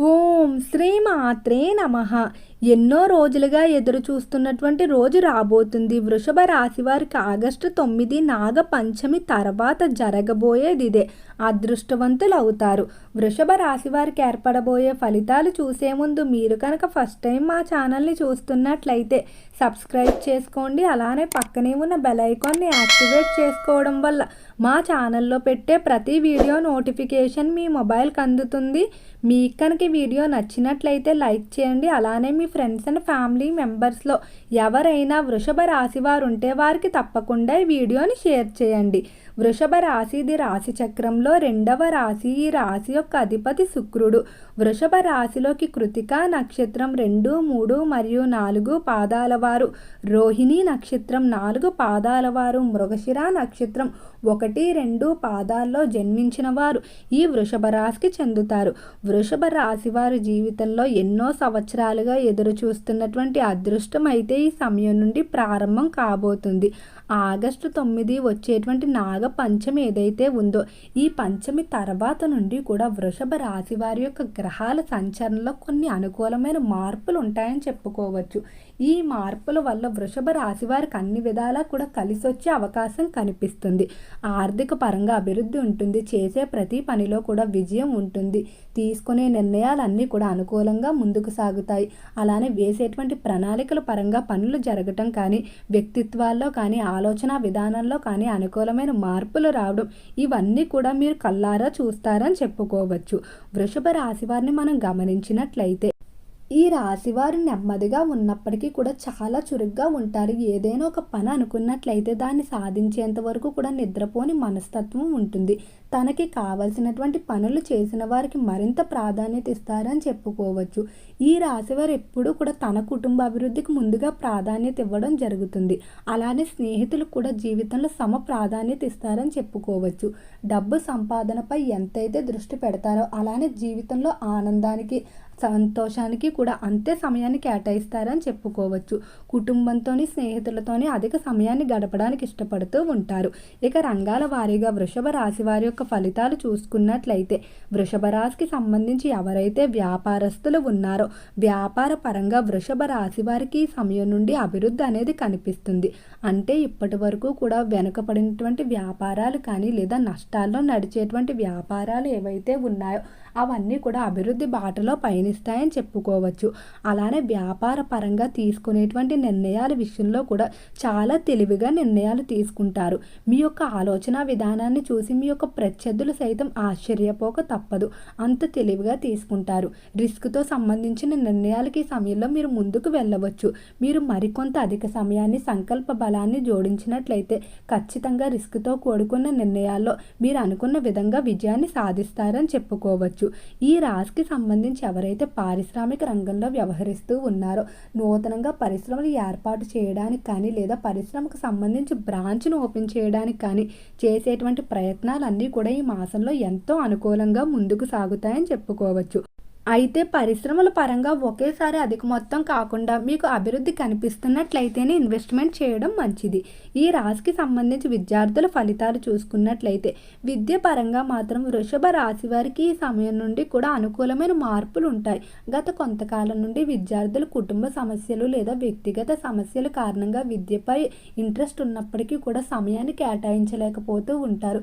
ఓం శ్రీమాత్రే నమ. ఎన్నో రోజులుగా ఎదురు చూస్తున్నటువంటి రోజు రాబోతుంది. వృషభ రాశి వారికి ఆగస్టు తొమ్మిది నాగ పంచమి తర్వాత జరగబోయేది ఇదే. అదృష్టవంతులు అవుతారు. వృషభ రాశి వారికి ఏర్పడబోయే ఫలితాలు చూసే ముందు మీరు కనుక ఫస్ట్ టైం మా ఛానల్ని చూస్తున్నట్లయితే సబ్స్క్రైబ్ చేసుకోండి. అలానే పక్కనే ఉన్న బెల్ ఐకాన్ని యాక్టివేట్ చేసుకోవడం వల్ల మా ఛానల్లో పెట్టే ప్రతి వీడియో నోటిఫికేషన్ మీ మొబైల్కి అందుతుంది. మీకు కనుక వీడియో నచ్చినట్లయితే లైక్ చేయండి. అలానే మీ ఫ్రెండ్స్ అండ్ ఫ్యామిలీ మెంబర్స్లో ఎవరైనా వృషభ రాశి వారు ఉంటే వారికి తప్పకుండా ఈ వీడియోని షేర్ చేయండి. వృషభ రాశి ఇది రాశి చక్రంలో రెండవ రాశి. ఈ రాశి యొక్క అధిపతి శుక్రుడు. వృషభ రాశిలోకి కృతిక నక్షత్రం రెండు మూడు మరియు నాలుగు పాదాల వారు. రోహిణి నక్షత్రం నాలుగు పాదాల వారు. మృగశిర నక్షత్రం ఒకటి రెండు పాదాల్లో జన్మించిన వారు. ఈ వృషభ రాశికి చెందుతారు. వృషభ రాశి వారి జీవితంలో ఎన్నో సంవత్సరాలుగా ఎదురు చూస్తున్నటువంటి అదృష్టం అయితే ఈ సమయం నుండి ప్రారంభం కాబోతుంది. ఆగస్టు తొమ్మిది వచ్చేటువంటి నాగ పంచమి ఏదైతే ఉందో ఈ పంచమి తర్వాత నుండి కూడా వృషభ రాశి వారి యొక్క గ్రహాల సంచరణలో కొన్ని అనుకూలమైన మార్పులు ఉంటాయని చెప్పుకోవచ్చు. ఈ మార్పుల వల్ల వృషభ రాశి వారికి అన్ని విధాలా కూడా కలిసి వచ్చే అవకాశం కనిపిస్తుంది. ఆర్థిక పరంగా అభివృద్ధి ఉంటుంది. చేసే ప్రతి పనిలో కూడా విజయం ఉంటుంది. తీసుకునే నిర్ణయాలన్నీ కూడా అనుకూలంగా ముందుకు సాగుతాయి. అలానే వేసేటువంటి ప్రణాళికల పరంగా పనులు జరగటం కానీ వ్యక్తిత్వాల్లో కానీ ఆలోచన విధానంలో కానీ అనుకూలమైన మార్పులు రావడం ఇవన్నీ కూడా మీరు కల్లారా చూస్తారని చెప్పుకోవచ్చు. వృషభ రాశి వారిని మనం గమనించినట్లయితే ఈ రాశివారు నెమ్మదిగా ఉన్నప్పటికీ కూడా చాలా చురుగ్గా ఉంటారు. ఏదైనా ఒక పని అనుకున్నట్లయితే దాన్ని సాధించేంత వరకు కూడా నిద్రపోని మనస్తత్వం ఉంటుంది. తనకి కావలసినటువంటి పనులు చేసిన వారికి మరింత ప్రాధాన్యత ఇస్తారని చెప్పుకోవచ్చు. ఈ రాశివారు ఎప్పుడూ కూడా తన కుటుంబ అభివృద్ధికి ముందుగా ప్రాధాన్యత ఇవ్వడం జరుగుతుంది. అలానే స్నేహితులు కూడా జీవితంలో సమ ప్రాధాన్యత ఇస్తారని చెప్పుకోవచ్చు. డబ్బు సంపాదనపై ఎంతైతే దృష్టి పెడతారో అలానే జీవితంలో ఆనందానికి సంతోషానికి కూడా అంతే సమయాన్ని కేటాయిస్తారని చెప్పుకోవచ్చు. కుటుంబంతోని స్నేహితులతోని అధిక సమయాన్ని గడపడానికి ఇష్టపడుతూ ఉంటారు. ఇక రంగాల వారీగా వృషభ రాశి వారి యొక్క ఫలితాలు చూసుకున్నట్లయితే వృషభ రాశికి సంబంధించి ఎవరైతే వ్యాపారస్తులు ఉన్నారో వ్యాపార పరంగా వృషభ రాశి వారికి సమయం నుండి అభివృద్ధి అనేది కనిపిస్తుంది. అంటే ఇప్పటి వరకు కూడా వెనుకబడినటువంటి వ్యాపారాలు కానీ లేదా నష్టాల్లో నడిచేటువంటి వ్యాపారాలు ఏవైతే ఉన్నాయో అవన్నీ కూడా అభివృద్ధి బాటలో పయనిస్తాయని చెప్పుకోవచ్చు. అలానే వ్యాపార పరంగా తీసుకునేటువంటి నిర్ణయాల విషయంలో కూడా చాలా తెలివిగా నిర్ణయాలు తీసుకుంటారు. మీ యొక్క ఆలోచన విధానాన్ని చూసి మీ యొక్క ప్రత్యర్థులు సైతం ఆశ్చర్యపోక తప్పదు. అంత తెలివిగా తీసుకుంటారు. రిస్క్తో సంబంధించిన నిర్ణయాలకి ఈ సమయంలో మీరు ముందుకు వెళ్ళవచ్చు. మీరు మరికొంత అధిక సమయాన్ని సంకల్ప బలాన్ని జోడించినట్లయితే ఖచ్చితంగా రిస్క్తో కూడుకున్న నిర్ణయాల్లో మీరు అనుకున్న విధంగా విజయాన్ని సాధిస్తారని చెప్పుకోవచ్చు. ఈ రాశికి సంబంధించి ఎవరైతే పారిశ్రామిక రంగంలో వ్యవహరిస్తూ ఉన్నారో నూతనంగా పరిశ్రమలు ఏర్పాటు చేయడానికి కానీ లేదా పరిశ్రమకు సంబంధించి బ్రాంచ్ను ఓపెన్ చేయడానికి కానీ చేసేటువంటి ప్రయత్నాలన్నీ కూడా ఈ మాసంలో ఎంతో అనుకూలంగా ముందుకు సాగుతాయని చెప్పుకోవచ్చు. అయితే పరిశ్రమల పరంగా ఒకేసారి అధిక మొత్తం కాకుండా మీకు అభివృద్ధి కనిపిస్తున్నట్లయితేనే ఇన్వెస్ట్మెంట్ చేయడం మంచిది. ఈ రాశికి సంబంధించి విద్యార్థుల ఫలితాలు చూసుకున్నట్లయితే విద్య పరంగా మాత్రం వృషభ రాశి వారికి ఈ సమయం నుండి కూడా అనుకూలమైన మార్పులు ఉంటాయి. గత కొంతకాలం నుండి విద్యార్థులు కుటుంబ సమస్యలు లేదా వ్యక్తిగత సమస్యల కారణంగా విద్యపై ఇంట్రెస్ట్ ఉన్నప్పటికీ కూడా సమయాన్ని కేటాయించలేకపోతూ ఉంటారు.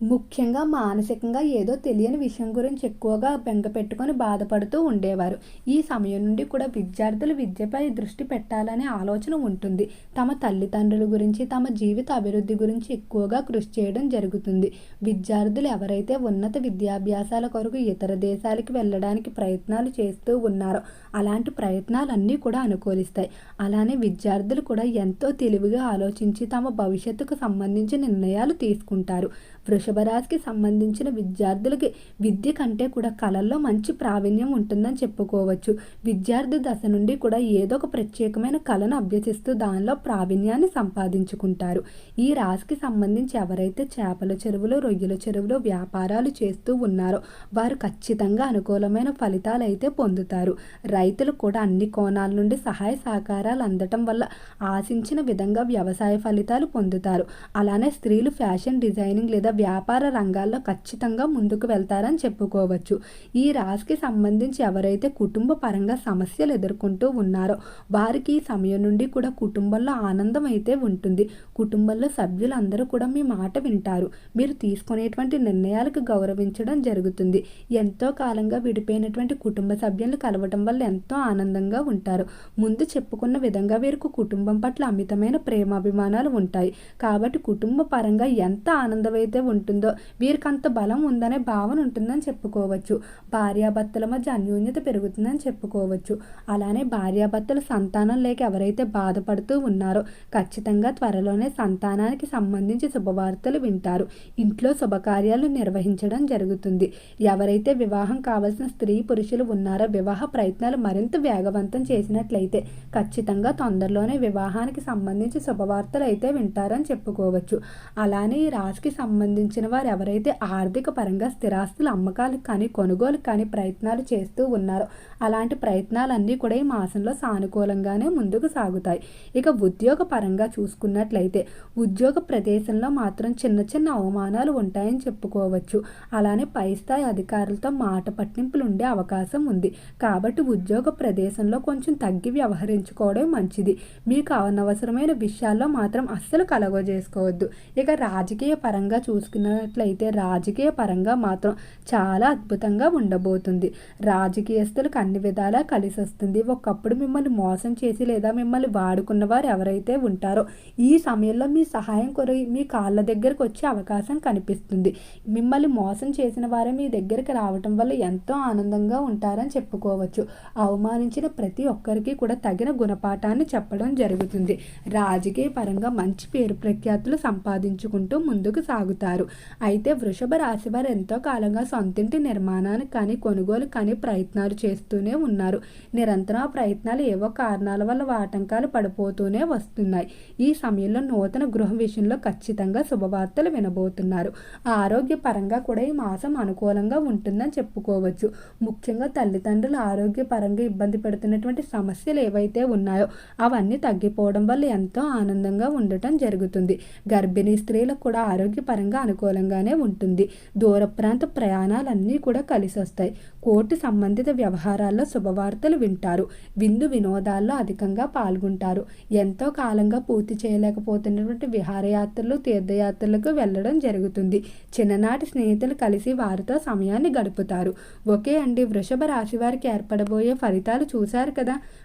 ముఖ్యంగా మానసికంగా ఏదో తెలియని విషయం గురించి ఎక్కువగా బెంగ పెట్టుకొని బాధపడుతూ ఉండేవారు. ఈ సమయం నుండి కూడా విద్యార్థులు విద్యపై దృష్టి పెట్టాలనే ఆలోచన ఉంటుంది. తమ తల్లిదండ్రుల గురించి తమ జీవిత అభివృద్ధి గురించి ఎక్కువగా కృషి చేయడం జరుగుతుంది. విద్యార్థులు ఎవరైతే ఉన్నత విద్యాభ్యాసాల కొరకు ఇతర దేశాలకు వెళ్ళడానికి ప్రయత్నాలు చేస్తూ ఉన్నారో అలాంటి ప్రయత్నాలన్నీ కూడా అనుకూలిస్తాయి. అలానే విద్యార్థులు కూడా ఎంతో తెలివిగా ఆలోచించి తమ భవిష్యత్తుకు సంబంధించి నిర్ణయాలు తీసుకుంటారు. వృషభ రాశికి సంబంధించిన విద్యార్థులకి విద్య కంటే కూడా కళల్లో మంచి ప్రావీణ్యం ఉంటుందని చెప్పుకోవచ్చు. విద్యార్థి దశ నుండి కూడా ఏదో ఒక ప్రత్యేకమైన కళను అభ్యసిస్తూ దానిలో ప్రావీణ్యాన్ని సంపాదించుకుంటారు. ఈ రాశికి సంబంధించి ఎవరైతే చేపల చెరువులు రొయ్యల చెరువులు వ్యాపారాలు చేస్తూ ఉన్నారో వారు ఖచ్చితంగా అనుకూలమైన ఫలితాలు అయితే పొందుతారు. రైతులు కూడా అన్ని కోణాల నుండి సహాయ సహకారాలు అందటం వల్ల ఆశించిన విధంగా వ్యవసాయ ఫలితాలు పొందుతారు. అలానే స్త్రీలు ఫ్యాషన్ డిజైనింగ్ లేదా వ్యాపార రంగాల్లో ఖచ్చితంగా ముందుకు వెళ్తారని చెప్పుకోవచ్చు. ఈ రాశికి సంబంధించి ఎవరైతే కుటుంబ పరంగా సమస్యలు ఎదుర్కొంటూ ఉన్నారో వారికి ఈ సమయం నుండి కూడా కుటుంబంలో ఆనందం అయితే ఉంటుంది. కుటుంబంలో సభ్యులందరూ కూడా మీ మాట వింటారు. మీరు తీసుకునేటువంటి నిర్ణయాలకు గౌరవించడం జరుగుతుంది. ఎంతో కాలంగా విడిపోయినటువంటి కుటుంబ సభ్యులను కలవటం వల్ల ఎంతో ఆనందంగా ఉంటారు. ముందు చెప్పుకున్న విధంగా వీరికి కుటుంబం పట్ల అమితమైన ప్రేమాభిమానాలు ఉంటాయి. కాబట్టి కుటుంబ పరంగా ఎంత ఆనందమైతే ఉంటుందో వీరికి అంత బలం ఉందనే భావన ఉంటుందని చెప్పుకోవచ్చు. భార్యాభర్తల మధ్య అన్యోన్యత పెరుగుతుందని చెప్పుకోవచ్చు. అలానే భార్యాభర్తల సంతానం లేక ఎవరైతే బాధపడుతూ ఉన్నారో ఖచ్చితంగా త్వరలోనే సంతానానికి సంబంధించి శుభవార్తలు వింటారు. ఇంట్లో శుభకార్యాలు నిర్వహించడం జరుగుతుంది. ఎవరైతే వివాహం కావలసిన స్త్రీ పురుషులు ఉన్నారో వివాహ ప్రయత్నాలు మరింత వేగవంతం చేసినట్లయితే ఖచ్చితంగా తొందరలోనే వివాహానికి సంబంధించి శుభవార్తలు అయితే వింటారని చెప్పుకోవచ్చు. అలానే ఈ రాశికి సంబంధించిన వారు ఎవరైతే ఆర్థిక పరంగా స్థిరాస్తుల అమ్మకాలు కానీ కొనుగోలు కానీ ప్రయత్నాలు చేస్తూ ఉన్నారో అలాంటి ప్రయత్నాలన్నీ కూడా ఈ మాసంలో సానుకూలంగానే ముందుకు సాగుతాయి. ఇక ఉద్యోగ పరంగా చూసుకున్నట్లయితే ఉద్యోగ ప్రదేశంలో మాత్రం చిన్న చిన్న అవమానాలు ఉంటాయని చెప్పుకోవచ్చు. అలానే పై స్థాయి అధికారులతో మాట పట్టింపులు ఉండే అవకాశం ఉంది. కాబట్టి ఉద్యోగ ప్రదేశంలో కొంచెం తగ్గి వ్యవహరించుకోవడం మంచిది. మీకు అనవసరమైన విషయాల్లో మాత్రం అస్సలు కలగజేసుకోవద్దు. ఇక రాజకీయ పరంగా చూసుకున్నట్లయితే రాజకీయ పరంగా మాత్రం చాలా అద్భుతంగా ఉండబోతుంది. రాజకీయస్తులకు అన్ని విధాలా కలిసి వస్తుంది. ఒకప్పుడు మిమ్మల్ని మోసం చేసి లేదా మిమ్మల్ని వాడుకున్న వారు ఎవరైతే ఉంటారో ఈ సమయంలో మీ సహాయం కొరై మీ కాళ్ళ దగ్గరకు వచ్చే అవకాశం కనిపిస్తుంది. మిమ్మల్ని మోసం చేసిన వారే మీ దగ్గరికి రావటం వల్ల ఎంతో ఆనందంగా ఉంటారని చెప్పుకోవచ్చు. అవమానించిన ప్రతి ఒక్కరికి కూడా తగిన గుణపాఠాన్ని చెప్పడం జరుగుతుంది. రాజకీయ పరంగా మంచి పేరు ప్రఖ్యాతులు సంపాదించుకుంటూ ముందుకు సాగుతారు. అయితే వృషభ రాశి వారు ఎంతో కాలంగా సొంతింటి నిర్మాణానికి కానీ కొనుగోలు కానీ ప్రయత్నాలు చేస్తూనే ఉన్నారు. నిరంతరం ఆ ప్రయత్నాలు ఏవో కారణాల వల్ల ఆటంకాలు పడిపోతూనే వస్తున్నాయి. ఈ సమయంలో నూతన గృహ విషయంలో ఖచ్చితంగా శుభవార్తలు వినబోతున్నారు. ఆరోగ్యపరంగా కూడా ఈ మాసం అనుకూలంగా ఉంటుందని చెప్పుకోవచ్చు. ముఖ్యంగా తల్లిదండ్రులు ఆరోగ్యపరంగా ఇబ్బంది పెడుతున్నటువంటి సమస్యలు ఏవైతే ఉన్నాయో అవన్నీ తగ్గిపోవడం వల్ల ఎంతో ఆనందంగా ఉండటం జరుగుతుంది. గర్భిణీ స్త్రీలకు కూడా ఆరోగ్యపరంగా అనుకూలంగానే ఉంటుంది. దూర ప్రాంత ప్రయాణాలన్నీ కూడా కలిసి వస్తాయి. కోర్టు సంబంధిత వ్యవహారాల్లో శుభవార్తలు వింటారు. విందు వినోదాల్లో అధికంగా పాల్గొంటారు. ఎంతో కాలంగా పూర్తి చేయలేకపోతున్నటువంటి విహారయాత్రలు తీర్థయాత్రలకు వెళ్ళడం జరుగుతుంది. చిన్ననాటి స్నేహితులు కలిసి వారితో సమయాన్ని గడుపుతారు. ఓకే అండి వృషభ రాశి వారికి ఏర్పడబోయే ఫలితాలు చూశారు కదా?